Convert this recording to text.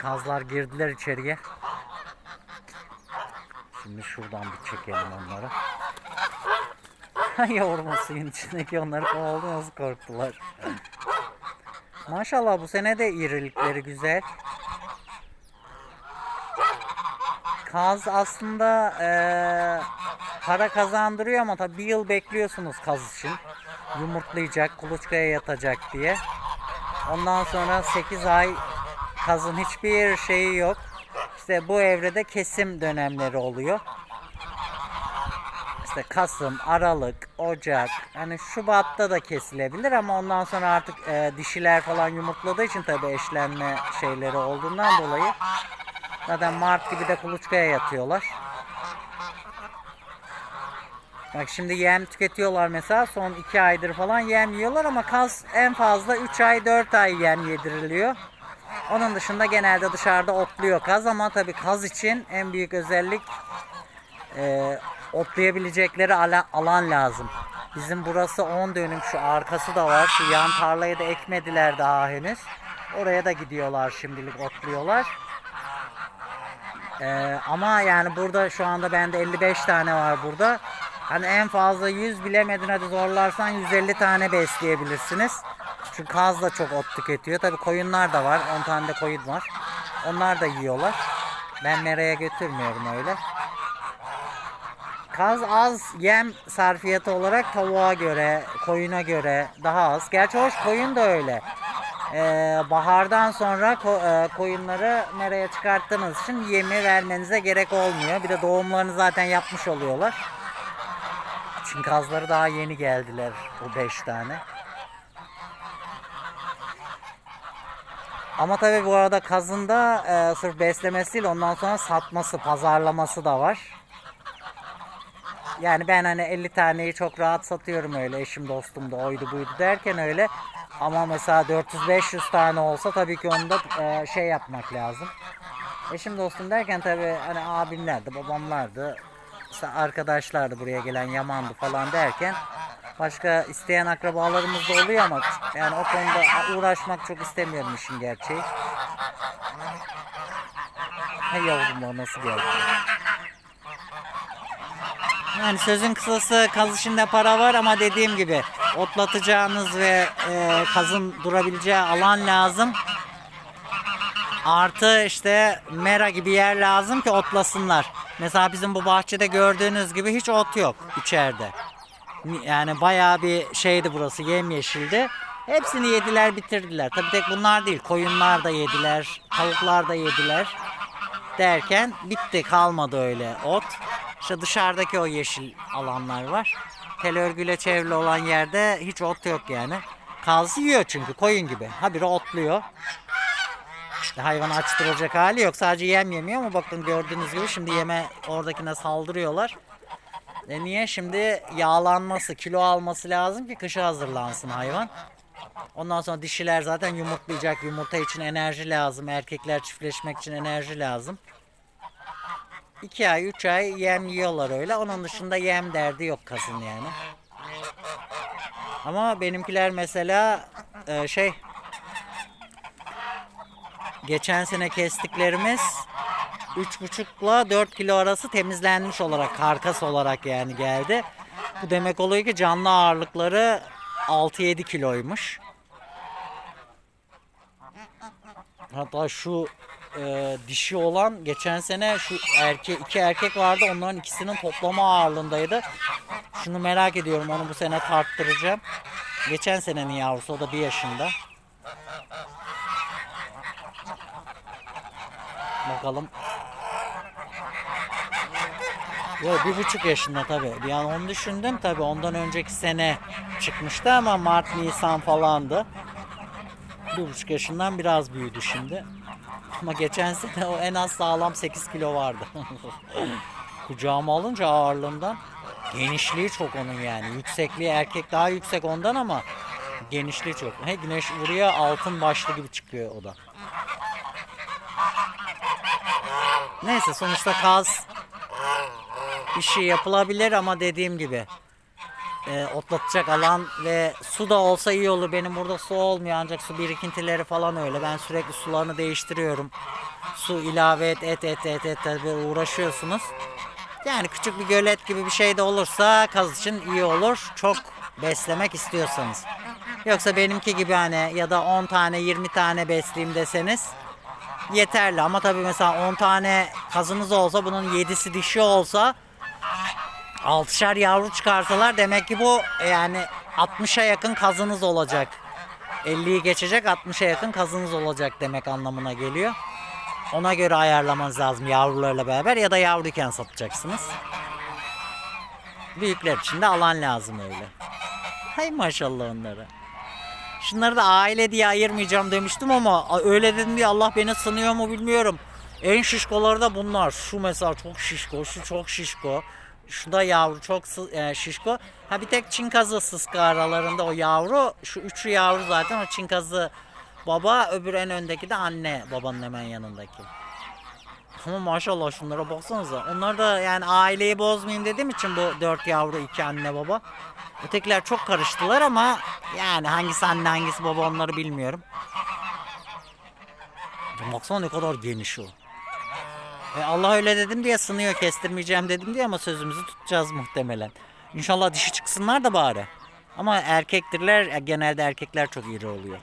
Kazlar girdiler içeriye. Şimdi şuradan bir çekelim onları. Yavrum suyun içindeki onları kovaldı nasıl korktular. Maşallah bu sene de irilikleri güzel. Kaz aslında eee, para kazandırıyor ama tabii bir yıl bekliyorsunuz kaz için. Yumurtlayacak, kuluçkaya yatacak diye. Ondan sonra 8 ay kazın hiçbir şeyi yok. İşte bu evrede kesim dönemleri oluyor. İşte Kasım, Aralık, Ocak, hani Şubat'ta da kesilebilir ama ondan sonra artık e, dişiler falan yumurtladığı için tabii eşlenme şeyleri olduğundan dolayı zaten Mart gibi de kuluçkaya yatıyorlar. Bak şimdi yem tüketiyorlar mesela son 2 aydır falan yem yiyorlar ama kaz en fazla 3 ay 4 ay yem yediriliyor. Onun dışında genelde dışarıda otluyor kaz ama tabii kaz için en büyük özellik e, otlayabilecekleri ala- alan lazım. Bizim burası 10 dönüm şu arkası da var. Şu yan tarlayı da ekmediler daha henüz. Oraya da gidiyorlar şimdilik otluyorlar. Ee, ama yani burada şu anda bende 55 tane var burada. Hani en fazla 100 bilemedin hadi zorlarsan 150 tane besleyebilirsiniz. Çünkü kaz da çok ot tüketiyor. Tabi koyunlar da var. 10 tane de koyun var. Onlar da yiyorlar. Ben meraya götürmüyorum öyle. Kaz az yem sarfiyatı olarak tavuğa göre, koyuna göre daha az. Gerçi hoş koyun da öyle. Ee, bahardan sonra ko- e, koyunları meraya çıkarttığınız için yemi vermenize gerek olmuyor. Bir de doğumlarını zaten yapmış oluyorlar. Çünkü kazları daha yeni geldiler bu 5 tane. Ama tabi bu arada kazın da e, sırf beslemesi değil ondan sonra satması, pazarlaması da var. Yani ben hani 50 taneyi çok rahat satıyorum öyle eşim dostum da oydu buydu derken öyle. Ama mesela 400-500 tane olsa tabii ki onu da e, şey yapmak lazım. Eşim dostum derken tabii hani abimlerdi, babamlardı, arkadaşlardı buraya gelen Yamandı falan derken başka isteyen akrabalarımız da oluyor ama yani o konuda uğraşmak çok istemiyorum işin gerçeği. Hey yavrum o nasıl geldi? Yani sözün kısası kaz işinde para var ama dediğim gibi otlatacağınız ve e, kazın durabileceği alan lazım. Artı işte mera gibi yer lazım ki otlasınlar. Mesela bizim bu bahçede gördüğünüz gibi hiç ot yok içeride. Yani bayağı bir şeydi burası yemyeşildi. Hepsini yediler bitirdiler. Tabii tek bunlar değil. Koyunlar da yediler. Tavuklar da yediler. Derken bitti kalmadı öyle ot. İşte dışarıdaki o yeşil alanlar var. Tel örgüyle çevrili olan yerde hiç ot yok yani. Kaz yiyor çünkü koyun gibi. Habire otluyor. İşte hayvanı açtıracak hali yok. Sadece yem yemiyor ama bakın gördüğünüz gibi şimdi yeme oradakine saldırıyorlar. E niye? Şimdi yağlanması, kilo alması lazım ki kışa hazırlansın hayvan. Ondan sonra dişiler zaten yumurtlayacak. Yumurta için enerji lazım. Erkekler çiftleşmek için enerji lazım. 2 ay 3 ay yem yiyorlar öyle. Onun dışında yem derdi yok kazın yani. Ama benimkiler mesela e, şey geçen sene kestiklerimiz 3,5 ile 4 kilo arası temizlenmiş olarak karkas olarak yani geldi. Bu demek oluyor ki canlı ağırlıkları 6-7 kiloymuş. Hatta şu e, dişi olan geçen sene şu erke iki erkek vardı onların ikisinin toplama ağırlığındaydı. Şunu merak ediyorum onu bu sene tarttıracağım. Geçen senenin yavrusu o da bir yaşında. Bakalım. Yok bir buçuk yaşında tabi. Bir an onu düşündüm tabi ondan önceki sene çıkmıştı ama Mart Nisan falandı. Bir buçuk yaşından biraz büyüdü şimdi. Ama geçen sene o en az sağlam 8 kilo vardı. Kucağıma alınca ağırlığından genişliği çok onun yani. Yüksekliği erkek daha yüksek ondan ama genişliği çok. He, güneş vuruyor altın başlı gibi çıkıyor o da. Neyse sonuçta kaz işi yapılabilir ama dediğim gibi e, otlatacak alan ve su da olsa iyi olur. Benim burada su olmuyor ancak su birikintileri falan öyle. Ben sürekli sularını değiştiriyorum. Su ilave et et et et et, et böyle uğraşıyorsunuz. Yani küçük bir gölet gibi bir şey de olursa kaz için iyi olur. Çok beslemek istiyorsanız. Yoksa benimki gibi hani ya da 10 tane 20 tane besleyeyim deseniz yeterli. Ama tabii mesela 10 tane kazınız olsa bunun 7'si dişi olsa 6'şar yavru çıkarsalar demek ki bu yani 60'a yakın kazınız olacak. 50'yi geçecek 60'a yakın kazınız olacak demek anlamına geliyor. Ona göre ayarlamanız lazım yavrularla beraber ya da yavruyken satacaksınız. Büyükler için de alan lazım öyle. Hay maşallah onlara. Şunları da aile diye ayırmayacağım demiştim ama öyle dedim diye Allah beni sınıyor mu bilmiyorum. En şişkoları da bunlar. Şu mesela çok şişko, şu çok şişko. Şu da yavru çok e, şişko. Ha bir tek Çin kazı sıska aralarında o yavru. Şu üçü yavru zaten o Çin kazı baba öbür en öndeki de anne babanın hemen yanındaki. Ama maşallah şunlara baksanıza. Onlar da yani aileyi bozmayayım dediğim için bu dört yavru iki anne baba. Ötekiler çok karıştılar ama yani hangisi anne hangisi baba onları bilmiyorum. Baksana ne kadar geniş o. E Allah öyle dedim diye sınıyor kestirmeyeceğim dedim diye ama sözümüzü tutacağız muhtemelen. İnşallah dişi çıksınlar da bari. Ama erkektirler e, genelde erkekler çok iri oluyor.